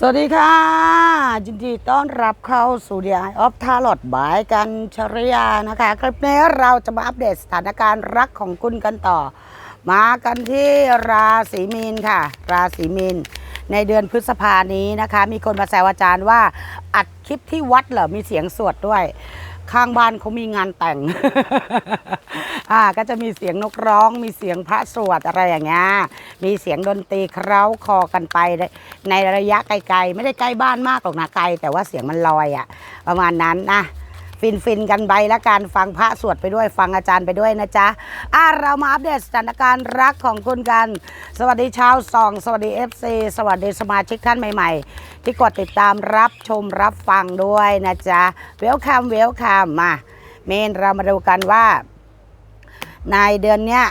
สวัสดีค่ะยินดีต้อนรับเข้าสู่ดีไอออฟทาร์ลอดบายกันชริยานะคะ คลิปนี้เราจะมาอัปเดตสถานการณ์รักของคุณกันต่อ มากันที่ราศีมีนค่ะ ราศีมีนในเดือนพฤษภานี้นะคะ มีคนมาแซวอาจารย์ว่าอัดคลิปที่วัดเหรอมีเสียงสวดด้วย ข้างบ้านเขามีงานแต่ง อ่า ก็จะมีเสียงนกร้อง มีเสียงพระสวดอะไรอย่างเงี้ย มีเสียงดนตรีเคล้าคอกันไป ในในระยะไกลๆ ไม่ได้ใกล้บ้านมากหรอกนะไกล แต่ว่าเสียงมันลอยอะ่ะ ประมาณนั้นนะ ฟินฟินๆกันไปแล้วกันฟังพระสวดไปด้วยฟังอาจารย์ไปด้วยนะจ๊ะอะเรามาอัปเดตสถานการณ์รักของคุณกัน สวัสดีชาวซอง สวัสดี FC สวัสดีสมาชิกท่านใหม่ๆ ที่กดติดตามรับชมรับฟังด้วยนะจ๊ะเวลคัมเวลคัมมาเมนเรามาดูกันว่า ในเดือนเนี้ย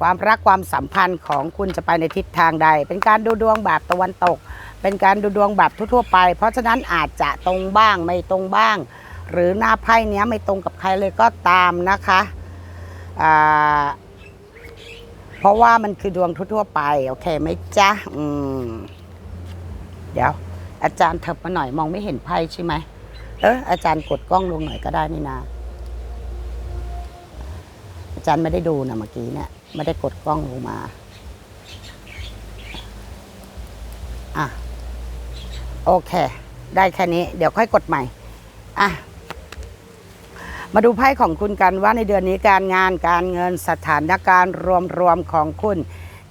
ความรักความสัมพันธ์ของคุณจะไปในทิศทางใด เป็นการดูดวงแบบตะวันตก เป็นการดูดวงแบบทั่วๆไป เพราะฉะนั้นอาจจะตรงบ้างไม่ตรงบ้าง หรือหน้าไพ่เนี้ยไม่ตรงกับใครเลยก็ตามนะคะเพราะว่ามันคือดวงทั่วๆไป โอเคไหมจ๊ะอืมเดี๋ยว อาจารย์เถิบมาหน่อยมองไม่เห็นไพ่ใช่ไหมเอออาจารย์กดกล้องลงหน่อยก็ได้นี่นาอาจารย์ไม่ได้ดูนะเมื่อกี้เนี่ยไม่ได้กดกล้องลงมาอะโอเค ได้แค่นี้ เดี๋ยวค่อยกดใหม่ อะ มาดูไพ่ของคุณกันว่าในเดือนนี้การงานการเงินสถานการณ์รวมๆของคุณ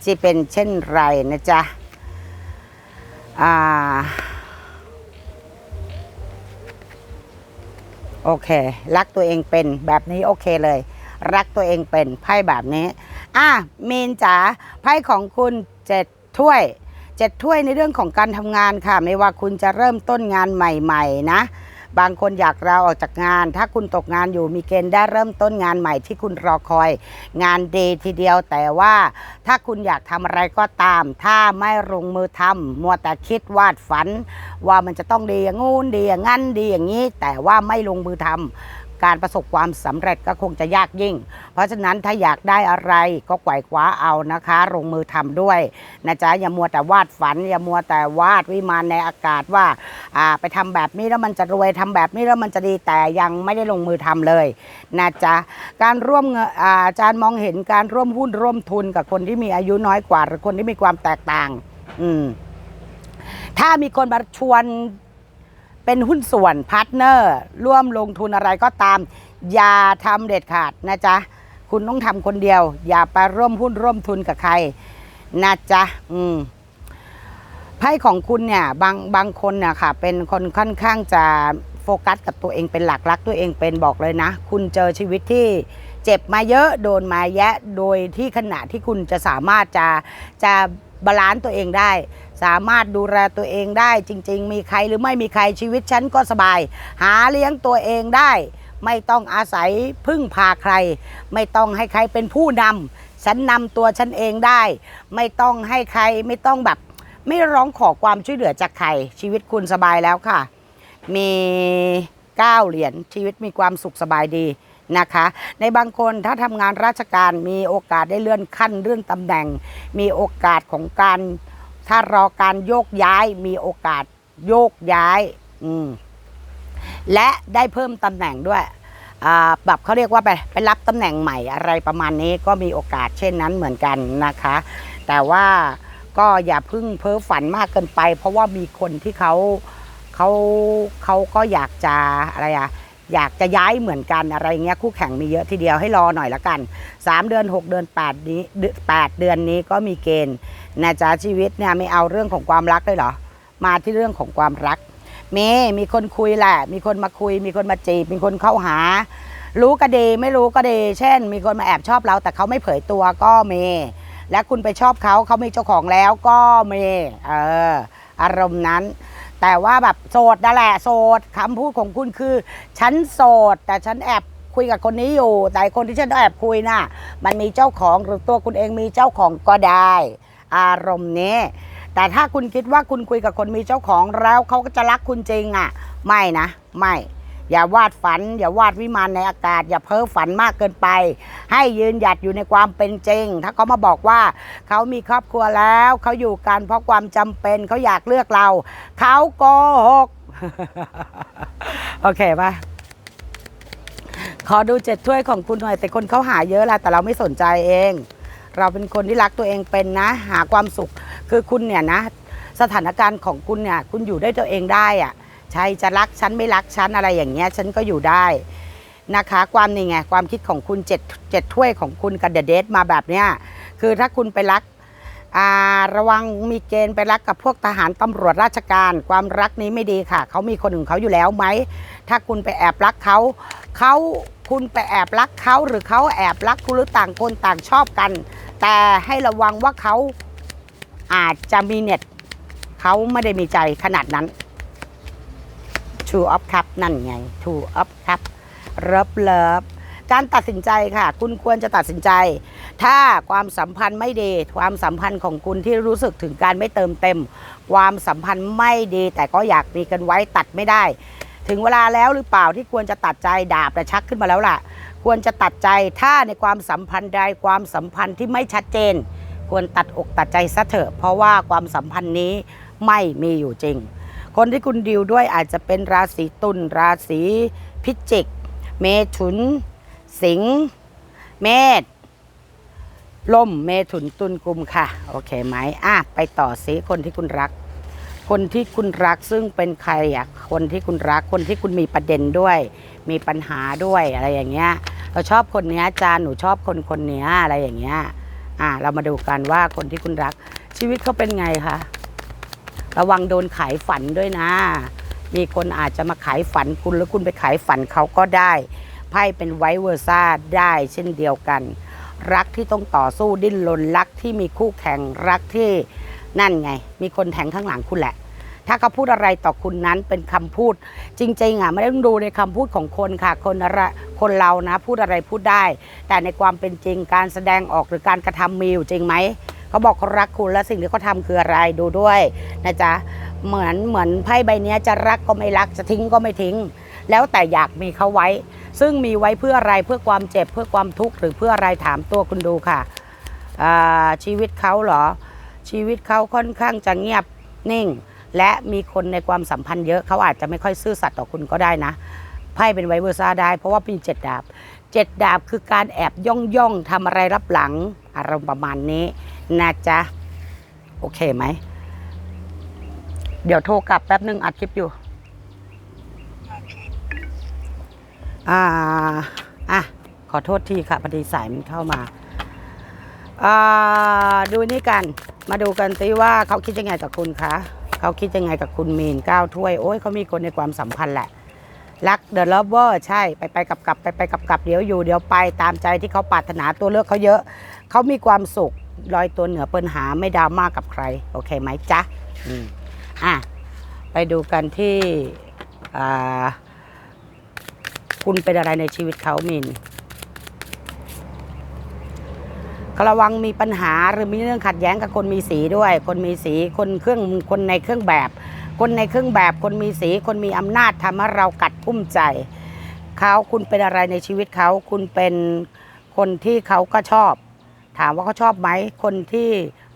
จะเป็นเช่นไรนะจ๊ะอโอเค รักตัวเองเป็นแบบนี้โอเคเลย รักตัวเองเป็นไพ่แบบนี้ อะมีนจ๋าไพ่ของคุณเจ็ดถ้วยเจ็ดถ้วยในเรื่องของการทำงานค่ะ ไม่ว่าคุณจะเริ่มต้นงานใหม่ ๆ นะ บางคนอยากลาออกจากงาน ถ้าคุณตกงานอยู่มีเกณฑ์ได้เริ่มต้นงานใหม่ที่คุณรอคอย งานดีทีเดียวแต่ว่าถ้าคุณอยากทำอะไรก็ตาม ถ้าไม่ลงมือทำมัวแต่คิดวาดฝัน ว่ามันจะต้องดีอย่างงู้นดีอย่างงั้นดีอย่างนี้ แต่ว่าไม่ลงมือทำ การประสบความสำเร็จก็คงจะยากยิ่ง เพราะฉะนั้นถ้าอยากได้อะไรก็ไกวคว้าเอานะคะ ลงมือทำด้วยนะจ๊ะอย่ามัวแต่วาดฝัน อย่ามัวแต่วาดวิมานในอากาศว่าอ่าไปทำแบบนี้แล้วมันจะรวยทำแบบนี้แล้วมันจะดีแต่ยังไม่ได้ลงมือทำเลยนะจ๊ะการร่วมอาอาจารย์มองเห็นการร่วมหุ้นร่วมทุนกับคนที่มีอายุน้อยกว่า หรือคนที่มีความแตกต่าง อืมถ้ามีคนมาชวน เป็นหุ้นส่วนพาร์ทเนอร์ ร่วมลงทุนอะไรก็ตาม อย่าทำเด็ดขาดนะจ๊ะ คุณต้องทำคนเดียว อย่าไปร่วมหุ้นร่วมทุนกับใคร นะจ๊ะ อืมไพ่ของคุณเนี่ยบางบางคนเนี่ยค่ะ เป็นคนค่อนข้างจะโฟกัสกับตัวเองเป็นหลักรักตัวเองเป็นบอกเลยนะ คุณเจอชีวิตที่เจ็บมาเยอะโดนมาแยะ โดยที่ขณะที่คุณจะสามารถจะจะบาลานซ์ตัวเองได้ สามารถดูแลตัวเองได้จริง ๆ มีใครหรือไม่มีใครชีวิตฉันก็สบาย หาเลี้ยงตัวเองได้ ไม่ต้องอาศัยพึ่งพาใคร ไม่ต้องให้ใครเป็นผู้นำฉันนำตัวฉันเองได้ ไม่ต้องให้ใครไม่ต้องแบบ ไม่ร้องขอความช่วยเหลือจากใครชีวิตคุณสบายแล้วค่ะ มี9เหรียญชีวิตมีความสุขสบายดีนะคะ ในบางคนถ้าทำงานราชการมีโอกาสได้เลื่อนขั้นเลื่อนตำแหน่ง มีโอกาสของการ ถ้ารอการโยกย้ายมีโอกาสโยกย้าย อืม และได้เพิ่มตำแหน่งด้วยแบบเขาเรียกว่าไปไปรับตำแหน่งใหม่อะไรประมาณนี้ก็มีโอกาสเช่นนั้นเหมือนกันนะคะ แต่ว่าก็อย่าพึ่งเพ้อฝันมากเกินไป เพราะว่ามีคนที่เขาเขาเขาก็อยากจะอะไรอะ อยากจะย้ายเหมือนกันอะไรเงี้ยคู่แข่งมีเยอะทีเดียวให้รอหน่อยละกัน 3 เดือน 6 เดือน8นี้8เดือนนี้ก็มีเกณฑ์นะจ๊ะชีวิตเนี่ยไม่เอาเรื่องของความรักเลยเหรอ มาที่เรื่องของความรักเมย์มีคนคุยแหละ มีคนมาคุย มีคนมาจีบ มีคนเข้าหา รู้ก็ดีไม่รู้ก็ดี เช่น มีคนมาแอบชอบเรา แต่เขาไม่เผยตัวก็เมย์และคุณไปชอบเขาเขามีเจ้าของแล้วก็เมย์เอออารมณ์นั้น แต่ว่าแบบโสดนั่นแหละโสดคำพูดของคุณคือ ฉันโสด แต่ฉันแอบคุยกับคนนี้อยู่ แต่คนที่ฉันแอบคุยน่ะ มันมีเจ้าของหรือตัวคุณเองมีเจ้าของก็ได้ อารมณ์นี้ แต่ถ้าคุณคิดว่าคุณคุยกับคนมีเจ้าของแล้วเขาก็จะรักคุณจริงอะ ไม่นะ ไม่ อย่าวาดฝัน อย่าวาดวิมานในอากาศ อย่าเพ้อฝันมากเกินไป ให้ยืนหยัดอยู่ในความเป็นจริง ถ้าเขามาบอกว่าเขามีครอบครัวแล้วเขาอยู่กันเพราะความจำเป็นเขาอยากเลือกเราเขาโกหกโอเคปะขอดูเจ็ดถ้วยของคุณหน่อยแต่คนเขาหาเยอะละแต่เราไม่สนใจเอง เราเป็นคนที่รักตัวเองเป็นนะ หาความสุขคือคุณเนี่ยนะ สถานการณ์ของคุณเนี่ย คุณอยู่ได้ตัวเองได้อะ ใช่จะรักฉันไม่รักฉันอะไรอย่างเงี้ยฉันก็อยู่ได้นะคะ ความนี่ไงความคิดของคุณเจ็ดเจ็ดถ้วยของคุณกับเดอะเดทมาแบบเนี้ยคือถ้าคุณไปรักอ่าระวังมีเกณฑ์ไปรักกับพวกทหารตำรวจราชการ ความรักนี้ไม่ดีค่ะ เขามีคนอื่นเขาอยู่แล้วไหม ถ้าคุณไปแอบรักเขาเขาคุณไปแอบรักเขาหรือเขาแอบรักคุณหรือต่างคนต่างชอบกัน แต่ให้ระวังว่าเขาอาจจะมีเน็ตเขาไม่ได้มีใจขนาดนั้น True of Cup นั่นไง True of Cup เลิฟเลิฟการตัดสินใจค่ะ คุณควรจะตัดสินใจ ถ้าความสัมพันธ์ไม่ดีความสัมพันธ์ของคุณที่รู้สึกถึงการไม่เติมเต็ม ความสัมพันธ์ไม่ดี แต่ก็อยากมีกันไว้ตัดไม่ได้ ถึงเวลาแล้วหรือเปล่าที่ควรจะตัดใจดาบแต่ชักขึ้นมาแล้วล่ะ ควรจะตัดใจถ้าในความสัมพันธ์ใดความสัมพันธ์ที่ไม่ชัดเจน ควรตัดอกตัดใจซะเถอะเพราะว่าความสัมพันธ์นี้ไม่มีอยู่จริง คนที่คุณดิวด้วยอาจจะเป็นราศีตุลราศีพิจิก เมถุน สิงห์เมษลมเมถุนตุลกุมค่ะ โอเคไหมอะไปต่อสิคนที่คุณรัก คนที่คุณรักซึ่งเป็นใครอะคนที่คุณรักคนที่คุณมีประเด็นด้วย มีปัญหาด้วยอะไรอย่างเงี้ย เราชอบคนเนี้ยจานหนูชอบคนคนเนี้ยอะไรอย่างเงี้ยอะเรามาดูกันว่าคนที่คุณรักชีวิตเขาเป็นไงคะ ระวังโดนขายฝันด้วยนะ มีคนอาจจะมาขายฝันคุณแล้วคุณไปขายฝันเขาก็ได้ ไพ่เป็นไวเวอร์ซ่าได้เช่นเดียวกัน รักที่ต้องต่อสู้ดิ้นรนรักที่มีคู่แข่งรักที่นั่นไง มีคนแทงข้างหลังคุณแหละ ถ้าเขาพูดอะไรต่อคุณนั้นเป็นคำพูด จริงๆอะไม่ได้ต้องดูในคำพูดของคนค่ะคนอะไรคนเรานะ พูดอะไรพูดได้ แต่ในความเป็นจริงการแสดงออกหรือการกระทำมีอยู่จริงไหม เขาบอกเขารักคุณและสิ่งที่เขาทำคืออะไรดูด้วยนะจ๊ะเหมือนเหมือนไพ่ใบนี้จะรักก็ไม่รักจะทิ้งก็ไม่ทิ้ง แล้วแต่อยากมีเขาไว้ ซึ่งมีไว้เพื่ออะไรเพื่อความเจ็บเพื่อความทุกข์หรือเพื่ออะไรถามตัวคุณดูค่ะชีวิตเขาเหรอ ชีวิตเขาค่อนข้างจะเงียบนิ่ง และมีคนในความสัมพันธ์เยอะเขาอาจจะไม่ค่อยซื่อสัตย์ต่อคุณก็ได้นะไพ่เป็นไวเวอร์ซ่าได้ เพราะว่ามีเจ็ดดาบเจ็ดดาบคือการแอบย่องย่องทำอะไรรับหลังอารมณ์ประมาณนี้ นะจ๊ะ โอเคไหม เดี๋ยวโทรกลับแป๊บนึงอัดคลิปอยู่ อ่า อะ ขอโทษทีค่ะพอดีสายมันเข้ามา อ่า ดูนี่กัน มาดูกันสิว่าเขาคิดยังไงกับคุณคะเขาคิดยังไงกับคุณมีนก้าวถ้วย โอ้ยเขามีคนในความสัมพันธ์แหละรักเดอะ o ลเวอร์ใช่ไปไปกับกับไปไปกับกับเดี๋ยวอยู่เดี๋ยวไปตามใจที่เขาปรารถนาตัวเลือกเขาเยอะ เขามีความสุข ลอยตัวเหนือปัญหาไม่ดราม่ากับใคร โอเคไหมจ๊ะอืมอะ ไปดูกันที่อ่าคุณเป็นอะไรในชีวิตเขามินก็ระวังมีปัญหาหรือมีเรื่องขัดแย้งกับคนมีสีด้วย คนมีสีคนเครื่องคนในเครื่องแบบ คนในเครื่องแบบ คนมีสี คนมีอำนาจทำให้เรากัดกุ้มใจเขาคุณเป็นอะไรในชีวิตเขา คุณเป็นคนที่เขาก็ชอบ ถามว่าเขาชอบไหมคนที่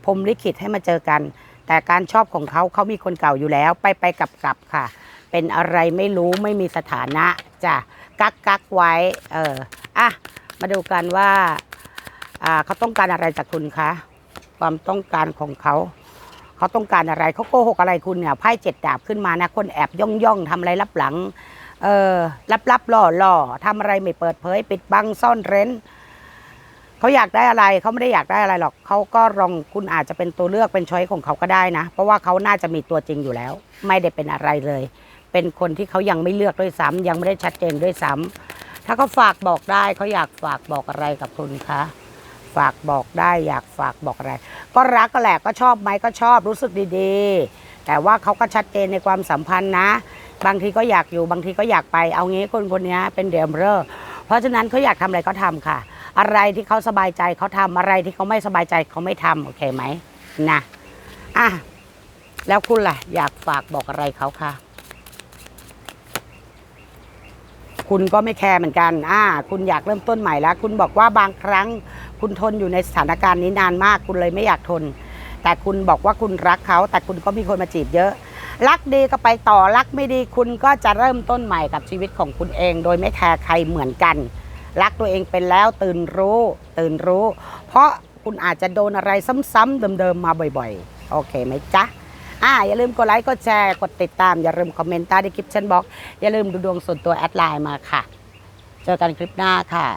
พรมลิขิตให้มาเจอกัน แต่การชอบของเขาเขามีคนเก่าอยู่แล้ว ไปไปกลับกลับค่ะ เป็นอะไรไม่รู้ไม่มีสถานะจ้ะกักกักไว้ เอออะมาดูกันว่าอ่าเขาต้องการอะไรจากคุณคะความต้องการของเขา เขาต้องการอะไรเขาโกหกอะไรคุณเนี่ยไพ่เจ็ดดาบขึ้นมานะคนแอบย่องย่องทำอะไรลับหลังเออลับลับล่อล่อทำอะไรไม่เปิดเผย ปิดบังซ่อนเร้น เขาอยากได้อะไรเขาไม่ได้อยากได้อะไรหรอกเขาก็ลองคุณอาจจะเป็นตัวเลือกเป็นช้อยของเขาก็ได้นะ เพราะว่าเขาน่าจะมีตัวจริงอยู่แล้ว ไม่ได้เป็นอะไรเลย เป็นคนที่เขายังไม่เลือกด้วยซ้ำยังไม่ได้ชัดเจนด้วยซ้ำถ้าเขาฝากบอกได้เขาอยากฝากบอกอะไรกับคุณคะฝากบอกได้อยากฝากบอกอะไร ก็รักก็แหละก็ชอบไหมก็ชอบรู้สึกดีๆ แต่ว่าเขาก็ชัดเจนในความสัมพันธ์นะ บางทีก็อยากอยู่บางทีก็อยากไปเอางี้คนคนนี้เป็นเดมเรอร์เพราะฉะนั้นเขาอยากทำอะไรก็ทำค่ะ อะไรที่เขาสบายใจเขาทำอะไรที่เขาไม่สบายใจเขาไม่ทำโอเคไหมนะอะแล้วคุณล่ะ อยากฝากบอกอะไรเขาคะคุณก็ไม่แคร์เหมือนกัน อ่า คุณอยากเริ่มต้นใหม่แล้ว คุณบอกว่าบางครั้ง คุณทนอยู่ในสถานการณ์นี้นานมาก คุณเลยไม่อยากทน แต่คุณบอกว่าคุณรักเขา แต่คุณก็มีคนมาจีบเยอะ รักดีก็ไปต่อ รักไม่ดี คุณก็จะเริ่มต้นใหม่กับชีวิตของคุณเอง โดยไม่แคร์ใครเหมือนกัน รักตัวเองเป็นแล้วตื่นรู้ ตื่นรู้ เพราะคุณอาจจะโดนอะไรซ้ำๆเดิมๆมาบ่อยๆ โอเคไหมจ๊ะอ่าอย่าลืมกดไลค์กดแชร์กดติดตาม อย่าลืมคอมเมนต์ใต้คลิปเช่นบอกอย่าลืมดูดวงส่วนตัวแอดไลน์มาค่ะ เจอกันคลิปหน้าค่ะ